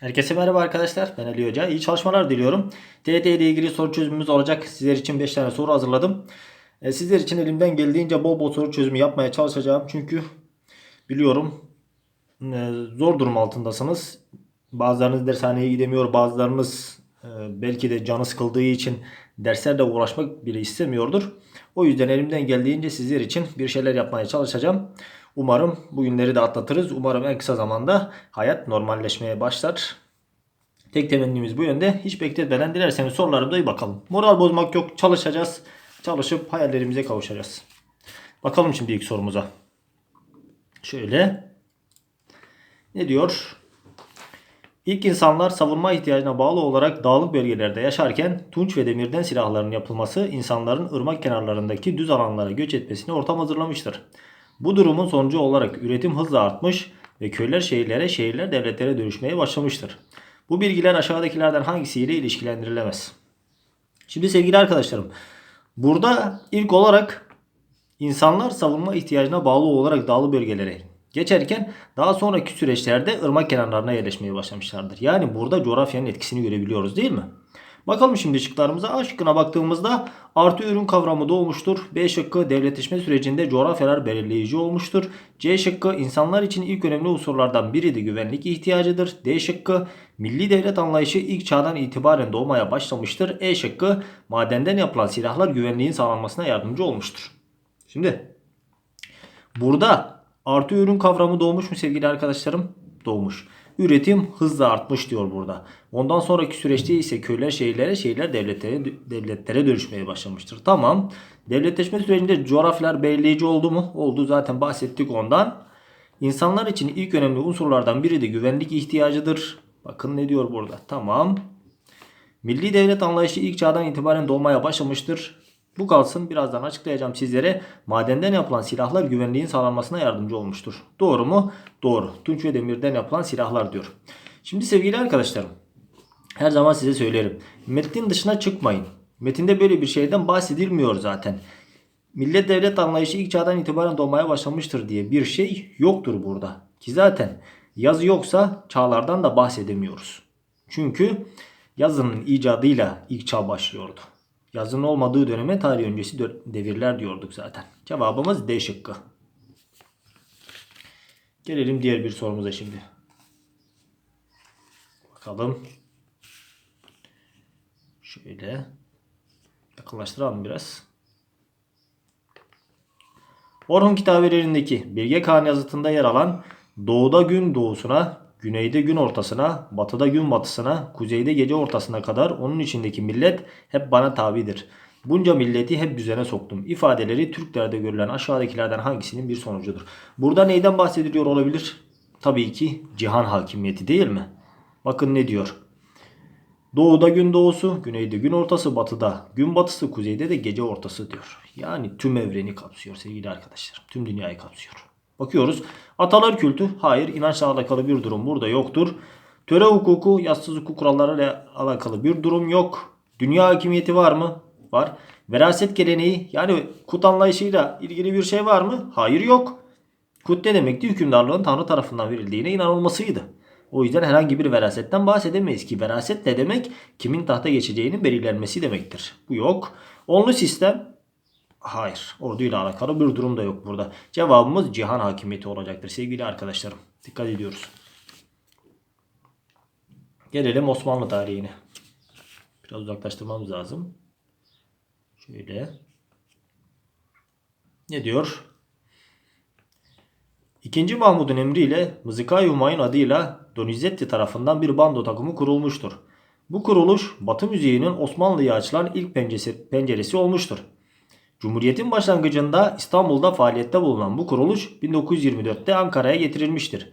Herkese merhaba arkadaşlar. Ben Ali Hoca. İyi çalışmalar diliyorum. TET ile ilgili soru çözümümüz olacak. Sizler için 5 tane soru hazırladım. E, Sizler için elimden geldiğince bol bol soru çözümü yapmaya çalışacağım. Çünkü biliyorum e, zor durum altındasınız. Bazılarınız dershaneye gidemiyor. Bazılarınız e, belki de canı sıkıldığı için derslerle uğraşmak bile istemiyordur. O yüzden elimden geldiğince sizler için bir şeyler yapmaya çalışacağım. Umarım bu günleri de atlatırız. Umarım en kısa zamanda hayat normalleşmeye başlar. Tek temennimiz bu yönde. Hiç bekletmeden dilerseniz sorularımıza iyi bakalım. Moral bozmak yok. Çalışacağız. Çalışıp hayallerimize kavuşacağız. Bakalım şimdi ilk sorumuza. Şöyle. Ne diyor? İlk insanlar savunma ihtiyacına bağlı olarak dağlık bölgelerde yaşarken tunç ve demirden silahların yapılması insanların ırmak kenarlarındaki düz alanlara göç etmesine ortam hazırlamıştır. Bu durumun sonucu olarak üretim hızla artmış ve köyler şehirlere, şehirler devletlere dönüşmeye başlamıştır. Bu bilgiler aşağıdakilerden hangisiyle ilişkilendirilemez? Şimdi sevgili arkadaşlarım, burada ilk olarak insanlar savunma ihtiyacına bağlı olarak dağlı bölgelere geçerken daha sonraki süreçlerde ırmak kenarlarına yerleşmeye başlamışlardır. Yani burada coğrafyanın etkisini görebiliyoruz değil mi? Bakalım şimdi şıklarımıza. A şıkkına baktığımızda artı ürün kavramı doğmuştur. B şıkkı devletleşme sürecinde coğrafyalar belirleyici olmuştur. C şıkkı insanlar için ilk önemli unsurlardan biri de güvenlik ihtiyacıdır. D şıkkı milli devlet anlayışı ilk çağdan itibaren doğmaya başlamıştır. E şıkkı madenden yapılan silahlar güvenliğin sağlanmasına yardımcı olmuştur. Şimdi burada artı ürün kavramı doğmuş mu sevgili arkadaşlarım? Doğmuş. Üretim hızla artmış diyor burada. Ondan sonraki süreçte ise köyler şehirlere, şehirler devletlere, devletlere dönüşmeye başlamıştır. Tamam. Devletleşme sürecinde coğrafyalar belirleyici oldu mu? Oldu zaten bahsettik ondan. İnsanlar için ilk önemli unsurlardan biri de güvenlik ihtiyacıdır. Bakın ne diyor burada. Tamam. Milli devlet anlayışı ilk çağdan itibaren doğmaya başlamıştır. Bu kalsın birazdan açıklayacağım sizlere. Madenden yapılan silahlar güvenliğin sağlanmasına yardımcı olmuştur. Doğru mu? Doğru. Tunç ve demirden yapılan silahlar diyor. Şimdi sevgili arkadaşlarım. Her zaman size söylerim. Metnin dışına çıkmayın. Metinde böyle bir şeyden bahsedilmiyor zaten. Millet devlet anlayışı ilk çağdan itibaren doğmaya başlamıştır diye bir şey yoktur burada. Ki zaten yazı yoksa çağlardan da bahsedemiyoruz. Çünkü yazının icadıyla ilk çağ başlıyordu. Yazının olmadığı döneme tarih öncesi devirler diyorduk zaten. Cevabımız D şıkkı. Gelelim diğer bir sorumuza şimdi. Bakalım. Şöyle yakınlaştıralım biraz. Orhun kitabelerindeki Bilge Kağan yazıtında yer alan doğuda gün doğusuna, güneyde gün ortasına, batıda gün batısına, kuzeyde gece ortasına kadar onun içindeki millet hep bana tabidir. Bunca milleti hep düzene soktum. İfadeleri Türklerde görülen aşağıdakilerden hangisinin bir sonucudur? Burada neyden bahsediliyor olabilir? Tabii ki cihan hakimiyeti değil mi? Bakın ne diyor. Doğuda gün doğusu, güneyde gün ortası, batıda gün batısı, kuzeyde de gece ortası diyor. Yani tüm evreni kapsıyor sevgili arkadaşlar. Tüm dünyayı kapsıyor. Bakıyoruz. Atalar kültü. Hayır. inançla alakalı bir durum burada yoktur. Töre hukuku, yassız hukuk kurallarıyla alakalı bir durum yok. Dünya hakimiyeti var mı? Var. Veraset geleneği yani kut anlayışıyla ilgili bir şey var mı? Hayır yok. Kut ne demekti? Hükümdarlığın Tanrı tarafından verildiğine inanılmasıydı. O yüzden herhangi bir verasetten bahsedemeyiz ki veraset ne demek? Kimin tahta geçeceğinin belirlenmesi demektir. Bu yok. Onlu sistem Hayır. Orduyla alakalı bir durum da yok burada. Cevabımız cihan hakimiyeti olacaktır sevgili arkadaşlarım. Dikkat ediyoruz. Gelelim Osmanlı tarihine. Biraz uzaklaştırmamız lazım. Şöyle. Ne diyor? İkinci Mahmud'un emriyle Mızıkay Humayun adıyla Donizetti tarafından bir bando takımı kurulmuştur. Bu kuruluş Batı müziğinin Osmanlı'ya açılan ilk penceresi, penceresi olmuştur. Cumhuriyetin başlangıcında İstanbul'da faaliyette bulunan bu kuruluş 1924'te Ankara'ya getirilmiştir.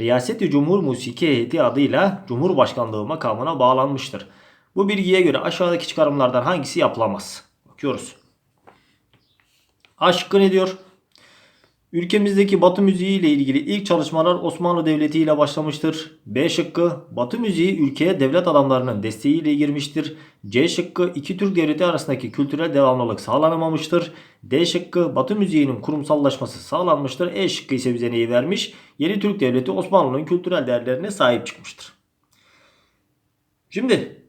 Riyaseti Cumhur Musiki Heyeti adıyla Cumhurbaşkanlığı makamına bağlanmıştır. Bu bilgiye göre aşağıdaki çıkarımlardan hangisi yapılamaz? Bakıyoruz. A şıkkı ne diyor? Ülkemizdeki Batı müziği ile ilgili ilk çalışmalar Osmanlı Devleti ile başlamıştır. B şıkkı Batı müziği ülkeye devlet adamlarının desteğiyle girmiştir. C şıkkı iki Türk devleti arasındaki kültürel devamlılık sağlanamamıştır. D şıkkı Batı müziğinin kurumsallaşması sağlanmıştır. E şıkkı ise bize neyi vermiş? Yeni Türk devleti Osmanlı'nın kültürel değerlerine sahip çıkmıştır. Şimdi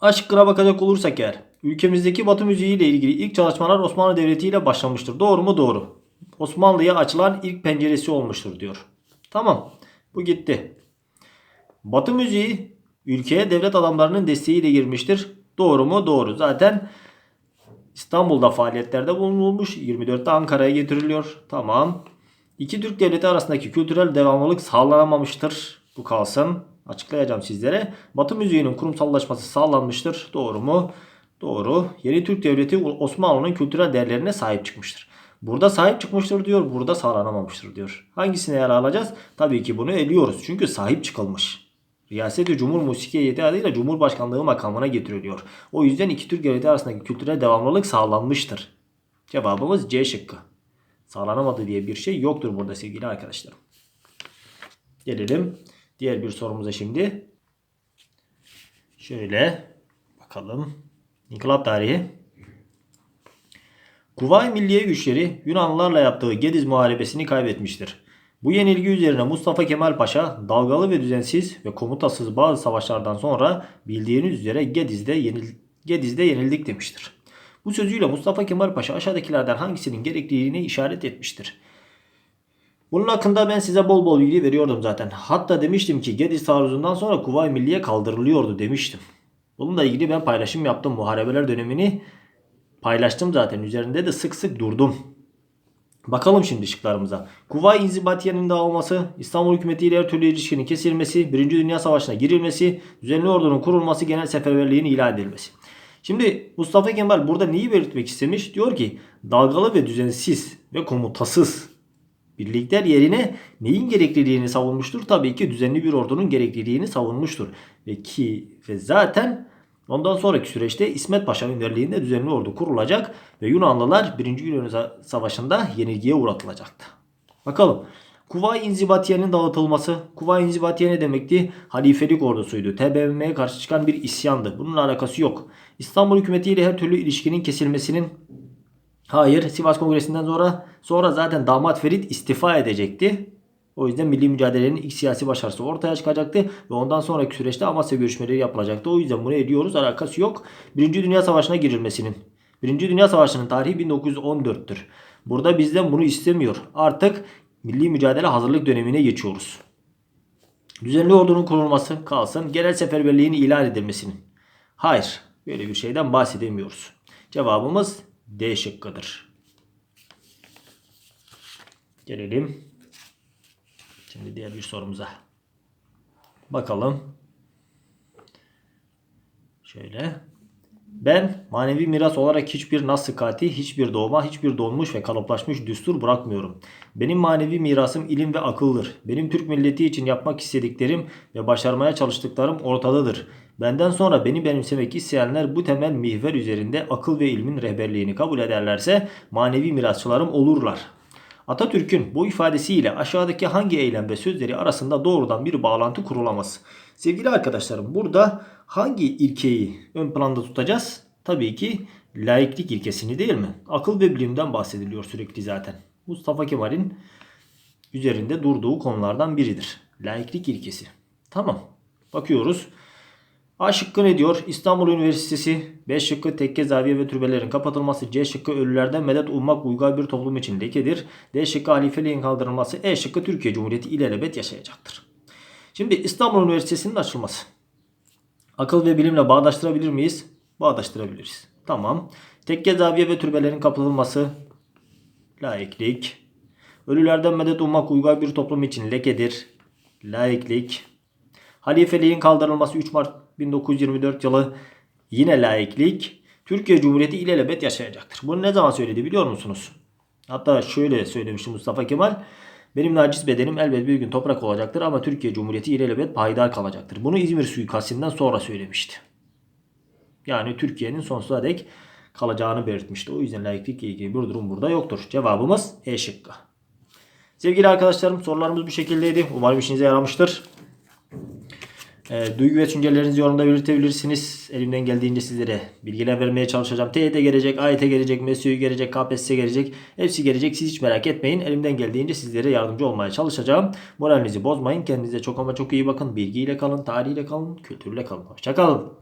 aşkına bakacak olursak eğer ülkemizdeki Batı müziği ile ilgili ilk çalışmalar Osmanlı Devleti ile başlamıştır. Doğru mu? Doğru. Osmanlı'ya açılan ilk penceresi olmuştur diyor. Tamam. Bu gitti. Batı müziği ülkeye devlet adamlarının desteğiyle girmiştir. Doğru mu? Doğru. Zaten İstanbul'da faaliyetlerde bulunulmuş. 24'te Ankara'ya getiriliyor. Tamam. İki Türk devleti arasındaki kültürel devamlılık sağlanamamıştır. Bu kalsın. Açıklayacağım sizlere. Batı müziğinin kurumsallaşması sağlanmıştır. Doğru mu? Doğru. Yeni Türk devleti Osmanlı'nın kültürel değerlerine sahip çıkmıştır. Burada sahip çıkmıştır diyor. Burada sağlanamamıştır diyor. Hangisini ele alacağız? Tabii ki bunu eliyoruz. Çünkü sahip çıkılmış. Riyaseti Cumhur Musiki Heyeti adıyla Cumhurbaşkanlığı makamına getiriliyor. O yüzden iki Türk devleti arasındaki kültürel devamlılık sağlanmıştır. Cevabımız C şıkkı. Sağlanamadı diye bir şey yoktur burada sevgili arkadaşlarım. Gelelim diğer bir sorumuza şimdi. Şöyle bakalım. İnkılap tarihi. Kuvayi Milliye güçleri Yunanlılarla yaptığı Gediz Muharebesini kaybetmiştir. Bu yenilgi üzerine Mustafa Kemal Paşa dalgalı ve düzensiz ve komutasız bazı savaşlardan sonra bildiğiniz üzere Gediz'de, yenil Gediz'de yenildik demiştir. Bu sözüyle Mustafa Kemal Paşa aşağıdakilerden hangisinin gerekliliğine işaret etmiştir. Bunun hakkında ben size bol bol bilgi veriyordum zaten. Hatta demiştim ki Gediz taarruzundan sonra Kuvayi Milliye kaldırılıyordu demiştim. Bununla ilgili ben paylaşım yaptım. Muharebeler dönemini paylaştım zaten. Üzerinde de sık sık durdum. Bakalım şimdi şıklarımıza. Kuvayi İnzibatiye'nin dağılması, İstanbul hükümeti ile her türlü ilişkinin kesilmesi, 1. Dünya Savaşı'na girilmesi, düzenli ordunun kurulması, genel seferberliğin ilan edilmesi. Şimdi Mustafa Kemal burada neyi belirtmek istemiş? Diyor ki dalgalı ve düzensiz ve komutasız birlikler yerine neyin gerekliliğini savunmuştur? Tabii ki düzenli bir ordunun gerekliliğini savunmuştur. Ve ki ve zaten ondan sonraki süreçte İsmet Paşa önderliğinde düzenli ordu kurulacak ve Yunanlılar 1. Yunan Savaşı'nda yenilgiye uğratılacaktı. Bakalım. Kuvayi İnzibatiye'nin dağıtılması. Kuvayi İnzibatiye ne demekti? Halifelik ordusuydu. TBMM'ye karşı çıkan bir isyandı. Bunun alakası yok. İstanbul hükümetiyle her türlü ilişkinin kesilmesinin Hayır, Sivas Kongresi'nden sonra sonra zaten damat Ferit istifa edecekti. O yüzden milli mücadelenin ilk siyasi başarısı ortaya çıkacaktı ve ondan sonraki süreçte Amasya görüşmeleri yapılacaktı. O yüzden bunu ediyoruz. Alakası yok. Birinci Dünya Savaşı'na girilmesinin. Birinci Dünya Savaşı'nın tarihi 1914'tür. Burada bizden bunu istemiyor. Artık milli mücadele hazırlık dönemine geçiyoruz. Düzenli ordunun kurulması kalsın. Genel seferberliğin ilan edilmesinin. Hayır. Böyle bir şeyden bahsedemiyoruz. Cevabımız D şıkkıdır. Gelelim. Şimdi diğer bir sorumuza. Bakalım. Şöyle. Ben manevi miras olarak hiçbir nas sıkati, hiçbir doğma, hiçbir donmuş ve kalıplaşmış düstur bırakmıyorum. Benim manevi mirasım ilim ve akıldır. Benim Türk milleti için yapmak istediklerim ve başarmaya çalıştıklarım ortadadır. Benden sonra beni benimsemek isteyenler bu temel mihver üzerinde akıl ve ilmin rehberliğini kabul ederlerse manevi mirasçılarım olurlar. Atatürk'ün bu ifadesiyle aşağıdaki hangi eylem ve sözleri arasında doğrudan bir bağlantı kurulamaz? Sevgili arkadaşlarım burada hangi ilkeyi ön planda tutacağız? Tabii ki laiklik ilkesini değil mi? Akıl ve bilimden bahsediliyor sürekli zaten. Mustafa Kemal'in üzerinde durduğu konulardan biridir. Laiklik ilkesi. Tamam. Bakıyoruz. A şıkkı ne diyor? İstanbul Üniversitesi. B şıkkı tekke zaviye ve türbelerin kapatılması. C şıkkı ölülerden medet ummak uygar bir toplum için lekedir. D şıkkı halifeliğin kaldırılması. E şıkkı Türkiye Cumhuriyeti ilelebet yaşayacaktır. Şimdi İstanbul Üniversitesi'nin açılması. Akıl ve bilimle bağdaştırabilir miyiz? Bağdaştırabiliriz. Tamam. Tekke zaviye ve türbelerin kapatılması. Laiklik. Ölülerden medet ummak uygar bir toplum için lekedir. Laiklik. Halifeliğin kaldırılması 3 Mart 1924 yılı yine laiklik. Türkiye Cumhuriyeti ilelebet yaşayacaktır. Bunu ne zaman söyledi biliyor musunuz? Hatta şöyle söylemişti Mustafa Kemal. Benim nacis bedenim elbet bir gün toprak olacaktır ama Türkiye Cumhuriyeti ilelebet payidar kalacaktır. Bunu İzmir suikastinden sonra söylemişti. Yani Türkiye'nin sonsuza dek kalacağını belirtmişti. O yüzden laiklikle ilgili bir durum burada yoktur. Cevabımız E şıkkı. Sevgili arkadaşlarım sorularımız bu şekildeydi. Umarım işinize yaramıştır. E, duygu ve düşüncelerinizi yorumda belirtebilirsiniz. Elimden geldiğince sizlere bilgiler vermeye çalışacağım. TYT gelecek, AYT gelecek, MESÜ gelecek, KPSS gelecek. Hepsi gelecek. Siz hiç merak etmeyin. Elimden geldiğince sizlere yardımcı olmaya çalışacağım. Moralinizi bozmayın. Kendinize çok ama çok iyi bakın. Bilgiyle kalın, tarihiyle kalın, kültürle kalın. Hoşçakalın.